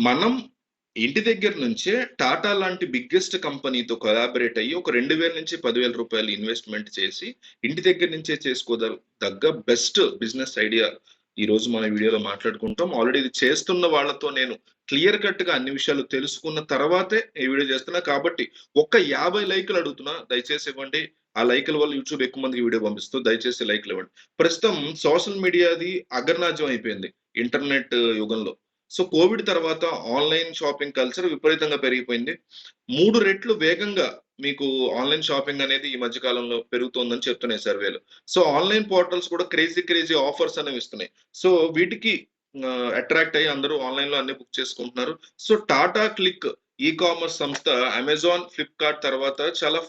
మనం ఇంటి దగ్గర నుంచే టాటా లాంటి బిగ్గెస్ట్ కంపెనీతో కొలాబరేట్ అయ్యి ఒక రెండు వేల నుంచి పదివేల రూపాయలు ఇన్వెస్ట్మెంట్ చేసి ఇంటి దగ్గర నుంచే చేసుకోదగ్గ బెస్ట్ బిజినెస్ ఐడియా ఈ రోజు మన వీడియోలో మాట్లాడుకుంటాం. ఆల్రెడీ ఇది చేస్తున్న వాళ్ళతో నేను క్లియర్ కట్గా అన్ని విషయాలు తెలుసుకున్న తర్వాతే ఈ వీడియో చేస్తున్నా. కాబట్టి ఒక్క యాభై లైకులు అడుగుతున్నా. దయచేసి ఇవ్వండి. ఆ లైకుల వల్ల యూట్యూబ్ ఎక్కువ మందికి వీడియో పంపిస్తూ దయచేసి లైక్లు ఇవ్వండి. ప్రస్తుతం సోషల్ మీడియాది అగర్నాజ్యం అయిపోయింది. ఇంటర్నెట్ యుగంలో. సో కోవిడ్ తర్వాత ఆన్లైన్ షాపింగ్ కల్చర్ విపరీతంగా పెరిగిపోయింది. మూడు రెట్లు వేగంగా మీకు ఆన్లైన్ షాపింగ్ అనేది ఈ మధ్య కాలంలో పెరుగుతోందని చెప్తున్నాయి సర్వేలు. సో ఆన్లైన్ పోర్టల్స్ కూడా క్రేజీ క్రేజీ ఆఫర్స్ అనేవి ఇస్తున్నాయి. సో వీటికి అట్రాక్ట్ అయ్యి అందరూ ఆన్లైన్లో అన్ని బుక్ చేసుకుంటున్నారు. So Tata Cliq e commerce సంస్థ అమెజాన్ ఫ్లిప్కార్ట్ తర్వాత చాలా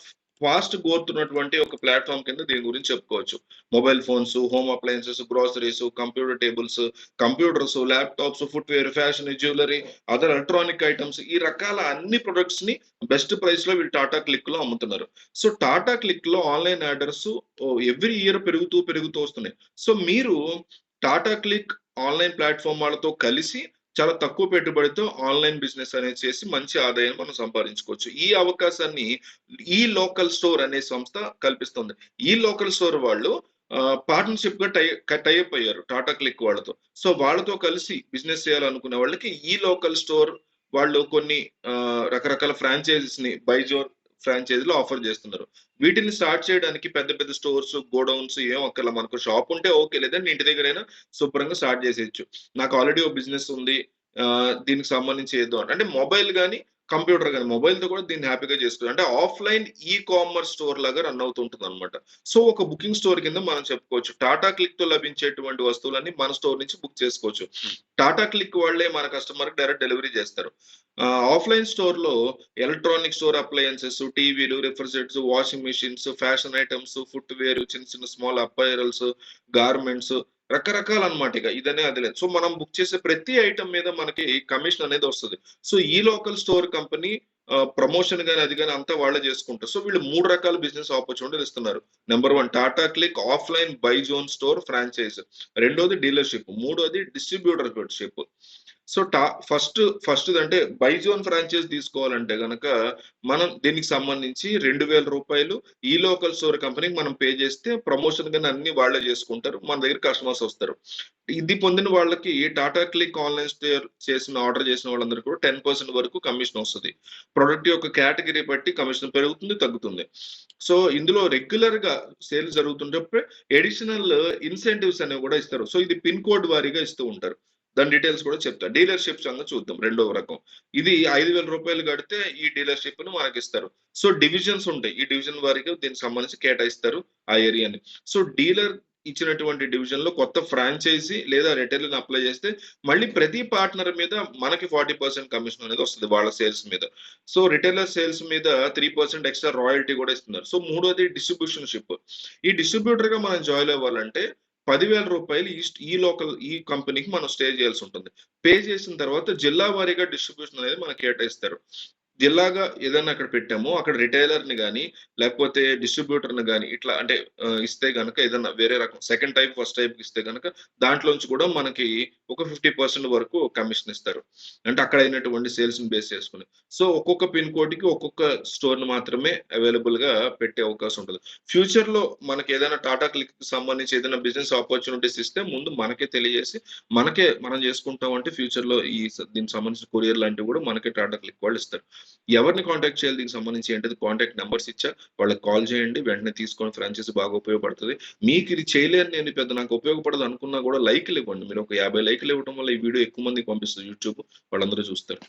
ఫాస్ట్ కోరుతున్నటువంటి ఒక ప్లాట్ఫామ్ కింద దీని గురించి చెప్పుకోవచ్చు. Mobile phones home appliances groceries computer tables computers laptops footwear fashion jewellery other electronic items ఈ రకాల అన్ని ప్రొడక్ట్స్ని బెస్ట్ ప్రైస్లో వీళ్ళు టాటా క్లిక్లో అమ్ముతున్నారు. సో టాటా క్లిక్లో ఆన్లైన్ ఆర్డర్స్ ఎవ్రీ ఇయర్ పెరుగుతూ పెరుగుతూ వస్తున్నాయి. సో మీరు టాటా క్లిక్ ఆన్లైన్ ప్లాట్ఫామ్ వాళ్ళతో కలిసి చాలా తక్కువ పెట్టుబడితో ఆన్లైన్ బిజినెస్ అనేది చేసి మంచి ఆదాయం మనం సంపాదించుకోవచ్చు. ఈ అవకాశాన్ని ఈ లోకల్ స్టోర్ అనే సంస్థ కల్పిస్తుంది. ఈ లోకల్ స్టోర్ వాళ్ళు పార్ట్నర్షిప్గా టై టైఅప్ అయ్యారు టాటా క్లిక్ వాళ్ళతో. సో వాళ్ళతో కలిసి బిజినెస్ చేయాలనుకునే వాళ్ళకి ఈ లోకల్ స్టోర్ వాళ్ళు కొన్ని రకరకాల ఫ్రాంచైజీస్ని బైజోర్ ఫ్రాంచైజీలు ఆఫర్ చేస్తున్నారు. వీటిని స్టార్ట్ చేయడానికి పెద్ద పెద్ద స్టోర్స్ గోడౌన్స్ ఏం అక్కర్లా. మనకు షాప్ ఉంటే ఓకే లేదంటే ఇంటి దగ్గరైనా శుభ్రంగా స్టార్ట్ చేసేయచ్చు. నాకు ఆల్రెడీ ఓ బిజినెస్ ఉంది. దీనికి సంబంధించి ఏదో అంటే మొబైల్ కానీ కంప్యూటర్ కానీ మొబైల్తో కూడా దీన్ని హ్యాపీగా చేసుకోవచ్చు అంటే ఆఫ్లైన్ ఈ కామర్స్ స్టోర్ లాగా రన్ అవుతుంటుంది అనమాట సో ఒక బుకింగ్ స్టోర్ కింద మనం చెప్పుకోవచ్చు. టాటా క్లిక్తో లభించేటువంటి వస్తువులన్నీ మన స్టోర్ నుంచి బుక్ చేసుకోవచ్చు. టాటా క్లిక్ వాళ్ళే మన కస్టమర్ డైరెక్ట్ డెలివరీ చేస్తారు. ఆఫ్లైన్ స్టోర్లో ఎలక్ట్రానిక్ స్టోర్ అప్లయన్సెస్ టీవీలు refrigerators washing machines fashion items footwear చిన్న చిన్న స్మాల్ అప్పైరల్స్ గార్మెంట్స్ రకరకాల అనమాట ఇక. ఇదనే అది లేదు. సో మనం బుక్ చేసే ప్రతి ఐటమ్ మీద మనకి కమిషన్ అనేది వస్తుంది. సో ఈ లోకల్ స్టోర్ కంపెనీ ప్రమోషన్ కానీ అది కానీ అంతా వాళ్ళే చేసుకుంటారు. సో వీళ్ళు మూడు రకాల బిజినెస్ ఆపర్చునిటీలు ఇస్తున్నారు. Number one Tata Cliq offline buy zone store franchise రెండోది డీలర్షిప్ మూడోది డిస్ట్రిబ్యూటర్షిప్ సో టా ఫస్ట్ ఫస్ట్ అంటే బైజోన్ ఫ్రాంచైజ్ తీసుకోవాలంటే గనక మనం దీనికి సంబంధించి రెండు వేల రూపాయలు ఈ లోకల్ స్టోర్ కంపెనీకి మనం పే చేస్తే ప్రమోషన్ కానీ అన్ని వాళ్ళే చేసుకుంటారు మన దగ్గర కస్టమర్స్ వస్తారు. ఇది పొందిన వాళ్ళకి టాటా క్లిక్ ఆన్లైన్ స్టోర్ చేసిన ఆర్డర్ చేసిన వాళ్ళందరూ కూడా టెన్ పర్సెంట్ వరకు కమిషన్ వస్తుంది. ప్రొడక్ట్ యొక్క కేటగిరీ బట్టి కమిషన్ పెరుగుతుంది తగ్గుతుంది. సో ఇందులో రెగ్యులర్గా సేల్ జరుగుతుంటే ఎడిషనల్ ఇన్సెంటివ్స్ అనేవి కూడా ఇస్తారు. సో ఇది పిన్ కోడ్ వారీగా ఇస్తూ ఉంటారు. దాని డీటెయిల్స్ కూడా చెప్తా. డీలర్షిప్ అన్న చూద్దాం రెండవ రకం. ఇది ఐదు వేల రూపాయలు కడితే ఈ డీలర్షిప్ను మనకి ఇస్తారు సో డివిజన్స్ ఉంటాయి. ఈ డివిజన్ వారికి దీనికి సంబంధించి కేటాయిస్తారు ఆ ఏరియాని. సో డీలర్ ఇచ్చినటువంటి డివిజన్లో కొత్త ఫ్రాంచైజీ లేదా రిటైల్ అప్లై చేస్తే మళ్ళీ ప్రతి పార్ట్నర్ మీద మనకి ఫార్టీ పర్సెంట్ కమిషన్ అనేది వస్తుంది వాళ్ళ సేల్స్ మీద. సో రిటైలర్ సేల్స్ మీద త్రీ పర్సెంట్ ఎక్స్ట్రా రాయల్టీ కూడా ఇస్తున్నారు. సో మూడోది డిస్ట్రిబ్యూషన్ షిప్ ఈ డిస్ట్రిబ్యూటర్గా మనం జాయిన్ అవ్వాలంటే పదివేల రూపాయలు ఈ ఈ లోకల్ ఈ కంపెనీకి మనం స్టే చేయాల్సి ఉంటుంది. పే చేసిన తర్వాత జిల్లా వారీగా డిస్ట్రిబ్యూషన్ అనేది మనకి కేటాయిస్తారు. జిల్లాగా ఏదైనా అక్కడ పెట్టామో అక్కడ రిటైలర్ని కానీ లేకపోతే డిస్ట్రిబ్యూటర్ని కానీ ఇట్లా అంటే ఇస్తే కనుక ఏదైనా వేరే రకం సెకండ్ టైప్ ఫస్ట్ టైప్ ఇస్తే కనుక దాంట్లోంచి కూడా మనకి ఒక ఫిఫ్టీ పర్సెంట్ వరకు కమిషన్ ఇస్తారు. అంటే అక్కడ అయినటువంటి సేల్స్ని బేస్ చేసుకుని. సో ఒక్కొక్క పిన్ కోడ్కి ఒక్కొక్క స్టోర్ని మాత్రమే అవైలబుల్గా పెట్టే అవకాశం ఉంటుంది. ఫ్యూచర్లో మనకి ఏదైనా టాటా క్లిక్కి సంబంధించి ఏదైనా బిజినెస్ ఆపర్చునిటీస్ ఇస్తే ముందు మనకే తెలియజేసి మనకే మనం చేసుకుంటాం అంటే ఫ్యూచర్లో ఈ దీనికి సంబంధించిన కొరియర్ లాంటివి కూడా మనకే టాటా క్లిక్ వాళ్ళు ఇస్తారు. ఎవరిని కాంటాక్ట్ చేయాలి దీనికి సంబంధించి ఏంటది కాంటాక్ట్ నెంబర్స్ ఇచ్చా వాళ్ళకి కాల్ చేయండి వెంటనే తీసుకొని ఫ్రాంచైజీ బాగా ఉపయోగపడుతుంది. మీకు ఇది చేయలేని నేను పెద్ద నాకు ఉపయోగపడదు అనుకున్నా కూడా లైక్లు ఇవ్వండి. మీరు ఒక యాభై లైక్లు ఇవ్వడం వల్ల ఈ వీడియో ఎక్కువ మందికి పంపిస్తుంది యూట్యూబ్ వాళ్ళందరూ చూస్తారు.